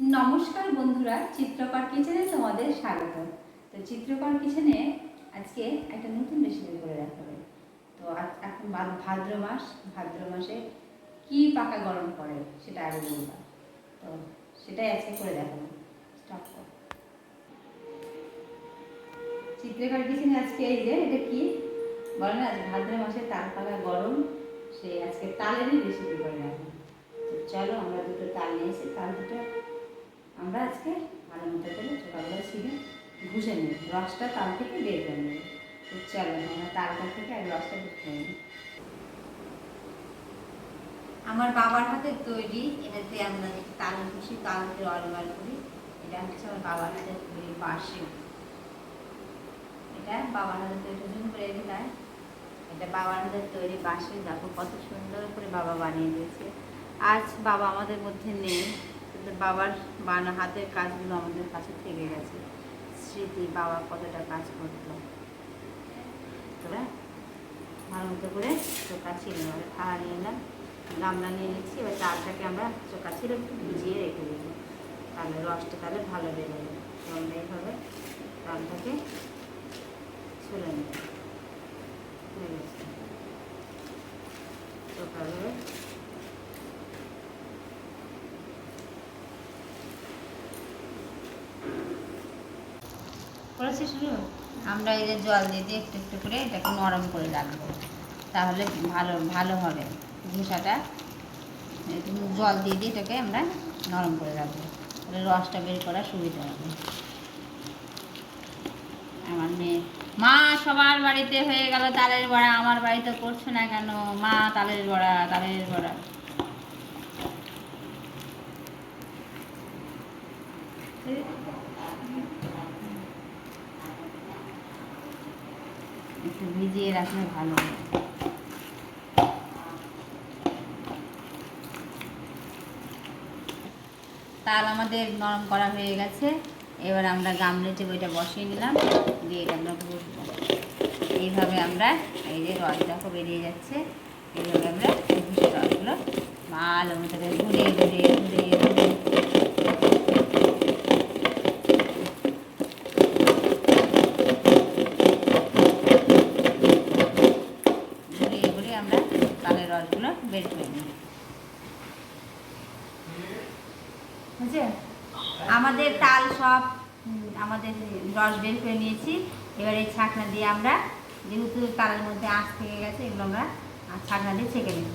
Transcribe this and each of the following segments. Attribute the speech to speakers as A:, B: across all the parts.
A: নমস্কার বন্ধুরা, চিত্রকর কিচেনে তোমাদের স্বাগত। তো চিত্রকর কিচেনে আজকে একটা নতুন রেসিপি করে দেখাবে। তো এখন ভাদ্র মাস, ভাদ্র মাসে কি পাকা গরম করে সেটা আগে বলবা। তো সেটাই আজকে করে দেখাবো। স্টার্ট কর। চিত্রকর কিচেনে আজকে এই যে, এটা কি? বলে না ভাদ্র মাসে তাল পাকা গরম, সে আজকে তালেরই রেসিপি করে দেখাবো। তো চলো আমরা দুটো তাল নিয়ে এসে তাল দুটো আমরা আজকে ভালো মতো করে ছোটোগুলো ছিঁড়ে ঘুষে নেব রসটা তাল থেকে বের করে নেব চলো, আমরা তালটা থেকে আর রসটা করে নিই। আমার বাবার হাতের তৈরি, এটাতে আমরা তাল ঘুষি, তাল দিয়ে অলবার করি, এটা হচ্ছে আমার বাবার হাতের তৈরি বাঁশি এটা বাবার হাতের তৈরি জন্য করে দিলাম এটা বাবার হাতের তৈরি বাঁশি দেখো কত সুন্দর করে বাবা বানিয়ে দিয়েছে। আজ বাবা আমাদের মধ্যে নেই। বাবার বানা হাতের কাজগুলো আমাদের কাছে থেকে গেছে। স্মৃতি, বাবা কতটা কাজ করতো। ভালো মতো করে চোখা ছিঁড়ে নেবে থালা নিয়ে নিলাম গামলা নিয়ে নিচ্ছি। এবার চালটাকে আমরা চোখা ছিঁড়ে একটু ভিজিয়ে রেখে দেবো তাহলে রসটা তাহলে ভালো বেরোবে। আমরা এইভাবে চালটাকে ছুলে নেব। হয়ে করেছে শুরু আমরা যে জল দিয়ে দিয়ে একটু একটু করে এটাকে নরম করে রাখব। তাহলে ভালো ভালো হবে ঘুষাটা জল দিয়ে দিয়ে এটাকে আমরা নরম করে রাখব। তাহলে রসটা বের করার সুবিধা হবে। আমার মেয়ে, মা, সবার বাড়িতে হয়ে গেল তালের বড়া। আমার বাড়িতে করছ না কেন? মা, তালের বড়া তালের বড়া। একটু ভিজিয়ে রাখলে ভালো হবে তাল আমাদের নরম করা হয়ে গেছে। এবার আমরা গামলেটে বইটা বসিয়ে নিলাম। দিয়ে আমরা ঘুরবো এইভাবে আমরা এই যে রস বেরিয়ে যাচ্ছে। এইভাবে আমরা ঘুষে রসগুলো ভালো মতো করে ঘুরিয়ে ঘুরে ঘুরিয়ে ঘুরিয়ে ঘুরিয়ে ঘুরিয়ে আমরা তালের রসগুলো বের করে নিই বুঝছে আমাদের তাল সব উম, আমাদের রস বের করে নিয়েছি। এবার এই ছাকনা দিয়ে আমরা, যেহেতু তালের মধ্যে আঁশ থেকে গেছে, এগুলো আমরা ছাকনা দিয়ে ছেঁকে নেব।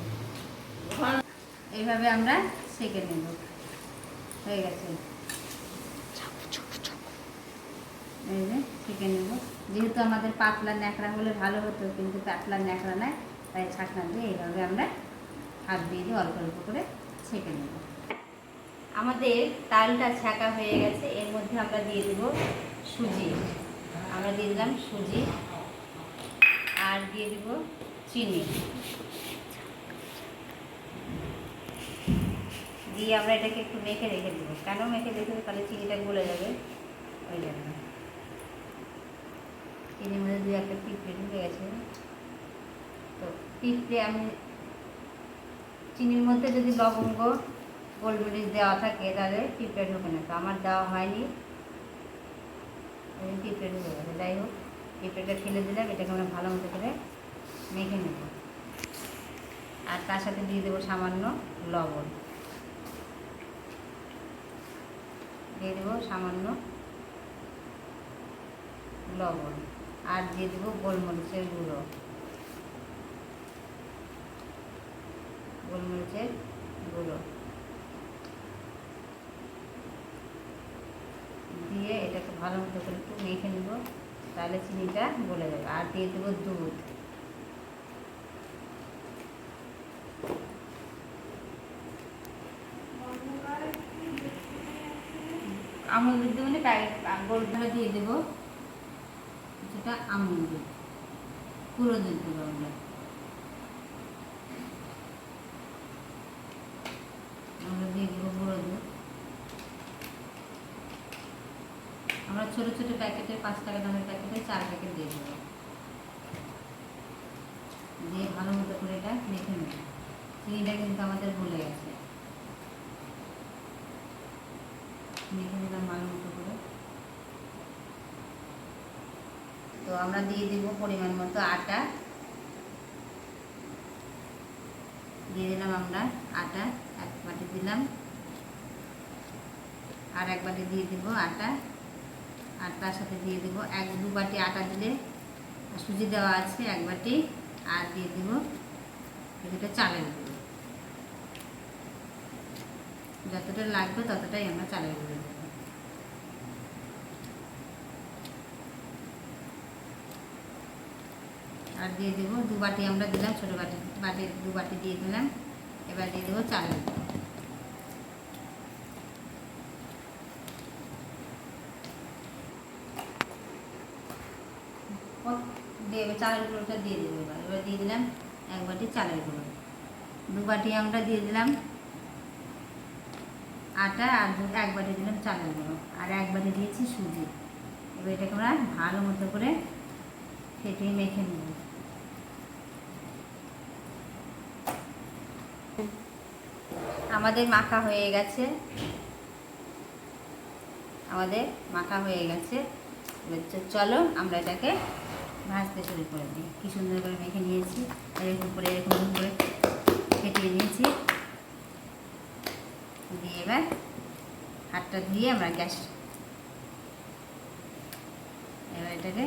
A: এইভাবে আমরা ছেঁকে নেব। হয়ে গেছে। ছেঁকে নেব। যেহেতু আমাদের পাতলা ন্যাকড়া হলে ভালো হতো, কিন্তু পাতলা ন্যাকড়া নয় তাই ছাকনা দিয়ে এইভাবে আমরা হাত দিয়ে দিয়ে অল্প অল্প করে ছেঁকে নেব। আমাদের তালটা ছাকা হয়ে গেছে, এর মধ্যে আমরা দিয়ে দেব সুজি। আমরা দিয়ে দিলাম সুজি আর দিয়ে দিব চিনি। দিয়ে আমরা এটাকে একটু মেখে রেখে দেবো। কেন মেখে রেখে দেবো? তাহলে চিনিটা গলে যাবে। ওই জন্য চিনির মধ্যে দু একটা পিঁপড়ে ঢুকে গেছে। তো পিঁপড়ে আমি চিনির মধ্যে যদি লবঙ্গ গোলমরিচ দেওয়া থাকে তাহলে পিঁপড়ে ঢুকে না। তো আমার দেওয়া হয়নি। পিঁপড়ে ঢুকে গেছে। যাই হোক পিঁপড়েটা ফেলে দিলাম। এটাকে আমরা ভালো মতো করে মেখে নেব। আর তার সাথে দিয়ে দেবো সামান্য লবণ। দিয়ে দেবো সামান্য লবণ। আর দিয়ে দেবো গোলমরিচের গুঁড়ো। গোলমরিচের গুঁড়ো। দিয়ে এটাকে ভালো মতো করে একটু মেখে নেব। তাহলে চিনিটা গলে যাবে। আর দিয়ে দেবো দুধ। আমুল দুধ দেবো না, প্যাকেট গোলভাবে দিয়ে দেবো। কিছুটা আমুল দুধ। পুরো দুধ দেবো আমরা দিয়ে দেবো গুঁড়ো দুধ আমরা ছোটো ছোটো প্যাকেটে পাঁচ টাকা দামের প্যাকেটে চার প্যাকেট দিয়ে দেবো। দিয়ে ভালো মতো করে এটা মেখে নেব। চিনিটা কিন্তু আমাদের ভুলে গেছে। মেখে নিলাম ভালো মতো করে। তো আমরা দিয়ে দিব পরিমাণ মতো আটা। দিয়ে দিলাম আমরা আটা, এক বাটি দিলাম। আর এক বাটি দিয়ে দিব আটা। আর তার সাথে দিয়ে দিব এক দু বাটি আটা দিলে সুজি দেওয়া আছে এক বাটি, আর দিয়ে দিব কিছুটা চালের গুঁড়ো। যতটা লাগবে ততটাই আমরা চালের গুঁড়ো দেবো। আর দিয়ে দেবো দু বাটি আমরা দিলাম, ছোটো বাটি বাটি দু বাটি দিয়ে দিলাম। এবার দিয়ে দেবো চালের গুঁড়ো ও দিয়ে এবার চালের গুঁড়োটা দিয়ে দেবো এবার। এবার দিয়ে দিলাম এক বাটি চালের গুঁড়ো। দু বাটি আমরা দিয়ে দিলাম আটা আর এক বাটি দিলাম চালের গুঁড়ো। আর এক বাটি দিয়েছি সুজি। এবার এটাকে আমরা ভালো মতো করে ফেটিয়ে মেখে নেব। আমাদের মাখা হয়ে গেছে। আমাদের মাখা হয়ে গেছে। চলো আমরা এটাকে ভাজতে শুরু করে দিই। কি সুন্দর করে মেখে নিয়েছি এরকম করে এরকম করে ফেটিয়ে নিয়েছি। দিয়ে এবার হাতটা ধুয়ে আমরা গ্যাস, এবার এটাকে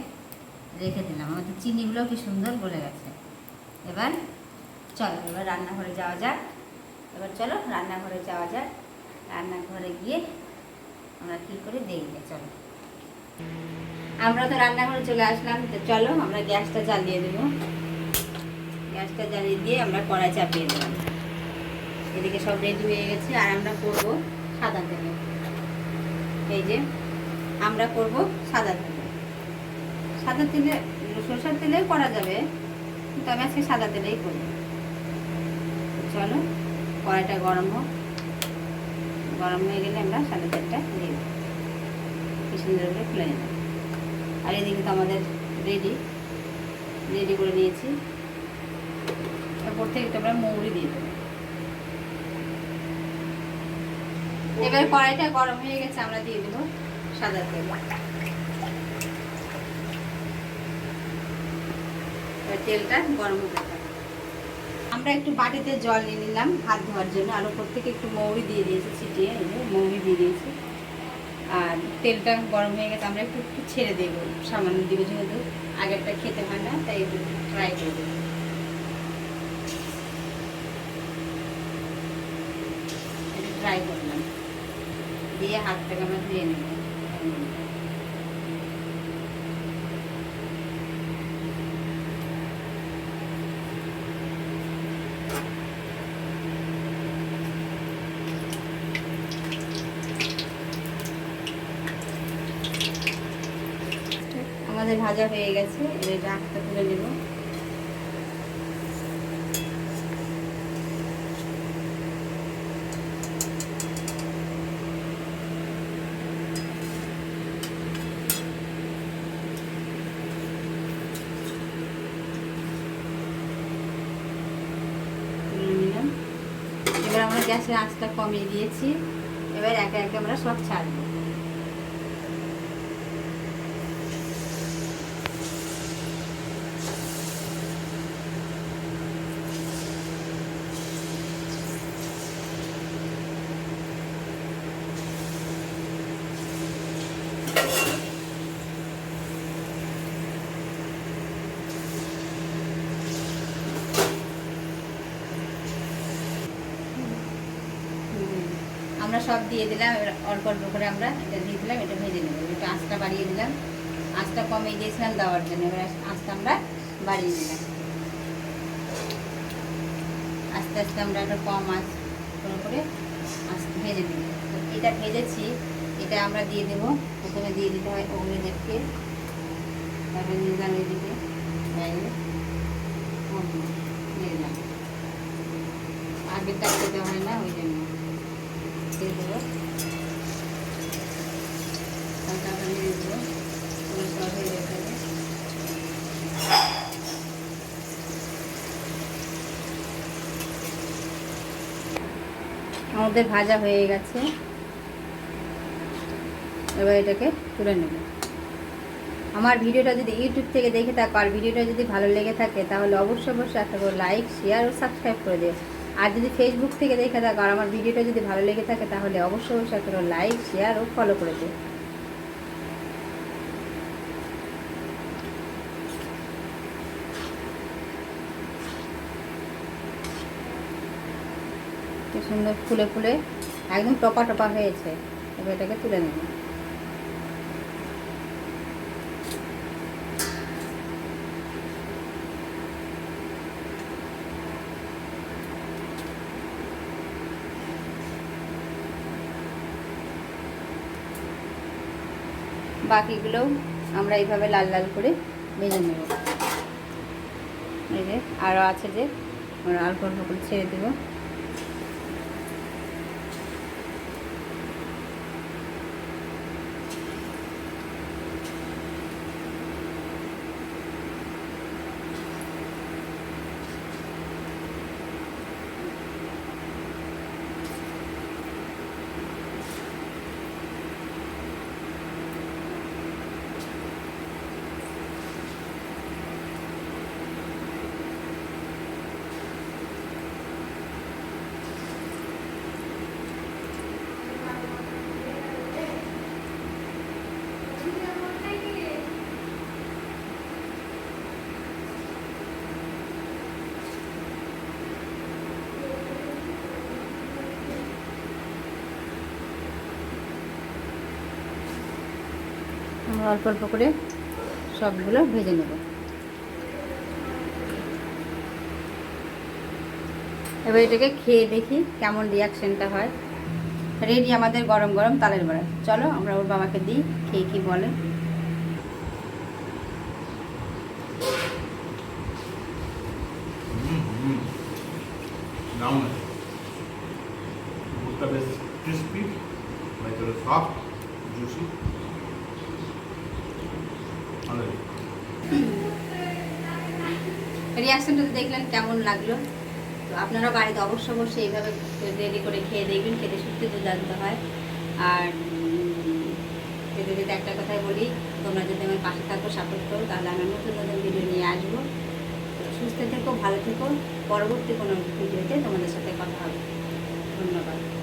A: রেখে দিলাম। আমাদের চিনিগুলো কি সুন্দর গলে গেছে। এবার চলো, এবার রান্নাঘরে যাওয়া যাক। এবার চলো, রান্নাঘরে যাওয়া যাক। রান্নাঘরে গিয়ে আমরা কী করে দেখবে? চলো। আমরা তো রান্নাঘরে চলে আসলাম, তো চলো আমরা গ্যাসটা জ্বালিয়ে দেবো। গ্যাসটা জ্বালিয়ে দিয়ে আমরা কড়াই চাপিয়ে দিলাম এদিকে সব রেডি হয়ে গেছে, আর আমরা করব সাদা তেলে। এই যে, আমরা করব সাদা তেলে। সাদা তেলে, সরষের তেলে করা যাবে, কিন্তু আমি আজকে সাদা তেলেই করব। চলো, কড়াইটা গরম হোক। গরম হয়ে গেলে আমরা সাদা তেলটা দিয়ে দেবো। সুন্দর করে খুলে নেব। আর এদিকে তো আমাদের রেডি রেডি করে নিয়েছি। এরপর থেকে আমরা মৌরি দিয়ে দেবো। এবার কড়াইটা গরম হয়ে গেছে আমরা দিয়ে দেবো সাদা তেল। তেলটা গরম হতে থাকবে আমরা একটু বাটিতে জল নিয়ে নিলাম হাত ধোয়ার জন্য। আর ওপর থেকে একটু মৌরি দিয়ে দিয়েছি ছিটিয়ে মৌরি দিয়ে দিয়েছি। আর তেলটা গরম হয়ে গেছে, আমরা একটু একটু ছেড়ে দেব। সামান্য দিব যেহেতু আগেরটা খেতে হয় না, তাই একটু ট্রাই করে দেবো। ট্রাই করলাম। দিয়ে হাতটাকে আমরা ধুয়ে নেব। আমাদের ভাজা হয়ে গেছে, এবার এটা আটটা তুলে নেব। এবার আমরা গ্যাসের আঁচটা কমিয়ে দিয়েছি। এবার একে একে আমরা সব ছাড়বো। আমরা সব দিয়ে দিলাম, এবার অল্প অল্প করে আমরা এটা দিয়ে দিলাম, এটা ভেজে নেব। একটু আঁচটা বাড়িয়ে দিলাম। আঁচটা কমিয়ে দিয়েছিলাম দেওয়ার জন্য, এবার আঁচটা আমরা বাড়িয়ে দিলাম আস্তে আস্তে আমরা একটা কম আঁচ করে করে ভেজে তো এটা ভেজেছি, এটা আমরা দিয়ে দেব। প্রথমে দিয়ে দিতে হয় অগ্নিদেবকে তারপরে দিলাম এদিকে, বাইরে দিয়ে দিলাম। আগেরটা খেতে হয় না, ওই জন্য। দিয়ে দেবো। হালকা দেবো। আমাদের ভাজা হয়ে গেছে। এবার এটাকে তুলে নেব। আমার ভিডিওটা যদি ইউটিউব থেকে দেখে থাকো, আর ভিডিওটা যদি ভালো লেগে থাকে, তাহলে অবশ্যই অবশ্যই একটা লাইক শেয়ার ও সাবস্ক্রাইব করে দিও। আর যদি ফেসবুক থেকে দেখে থাকো, আর আমার ভিডিওটা যদি ভালো লেগে থাকে, তাহলে অবশ্যই অবশ্যই করে লাইক শেয়ার ও ফলো করে দিও। সুন্দর ফুলে ফুলে, একদম টপা টপা হয়েছে। এবার এটাকে তুলে নেব। বাকিগুলোও আমরা এইভাবে লাল লাল করে ভেজে নেব। এই যে আরও আছে যে, আমরা অল্প করে ছেড়ে দেবো। আমরা অল্প অল্প করে সবগুলো ভেজে নেব। এবার এটাকে খেয়ে দেখি কেমন রিয়াকশনটা হয়। রেডি আমাদের গরম গরম তালের বড়া। চলো আমরা ওর বাবাকে দিই, খেয়ে কি বলে
B: আছে দুধটা বেশ ক্রিস্পি ভেতরে সফট জুসি ভালো লাগে।
A: রিয়াকশনটা দেখলেন, কেমন লাগল? তো আপনারা বাড়িতে অবশ্য অবশ্যই এইভাবে রেডি করে খেয়ে দেখবেন, খেতে সত্যি দুর্দান্ত হয়। আর খেতে যদি একটা কথাই বলি, তোমরা যদি আমার পাশে থাকো সাপোর্ট করো, তাহলে আমি নতুন নতুন ভিডিও নিয়ে আসব। সুস্থ থেকো, ভালো থেকো। পরবর্তী কোনো ভিডিওতে তোমাদের সাথে কথা হবে। ধন্যবাদ।